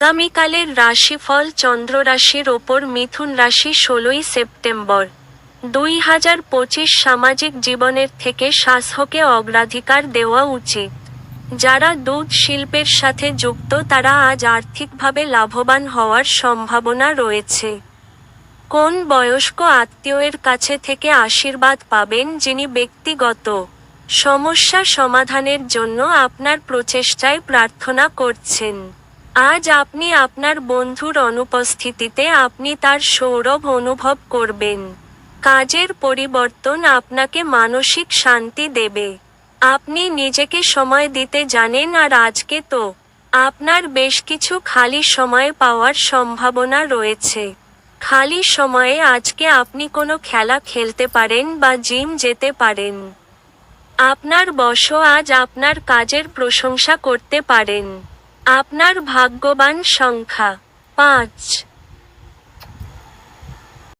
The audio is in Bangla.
আগামীকালের রাশিফল চন্দ্র রাশির ওপর মিথুন রাশি ষোলোই সেপ্টেম্বর। দুই হাজার পঁচিশ সামাজিক জীবনের থেকে স্বাস্থ্যকে অগ্রাধিকার দেওয়া উচিত। যারা দুধ শিল্পের সাথে যুক্ত, তারা আজ আর্থিকভাবে লাভবান হওয়ার সম্ভাবনা রয়েছে। কোন বয়স্ক আত্মীয়ের কাছে থেকে আশীর্বাদ পাবেন যিনি ব্যক্তিগত সমস্যা সমাধানের জন্য আপনার প্রচেষ্টায় প্রার্থনা করছেন? আজ আপনি আপনার বন্ধুর অনুপস্থিতিতে আপনি তার সৌরভ অনুভব করবেন। কাজের পরিবর্তন আপনাকে মানসিক শান্তি দেবে। আপনি নিজেকে সময় দিতে জানেন আর আজকে তো আপনার বেশ কিছু খালি সময় পাওয়ার সম্ভাবনা রয়েছে। খালি সময়ে আজকে আপনি কোনো খেলা খেলতে পারেন বা জিম যেতে পারেন। আপনার বস আজ আপনার কাজের প্রশংসা করতে পারেন। আপনার ভাগ্যবান সংখ্যা। পাঁচ।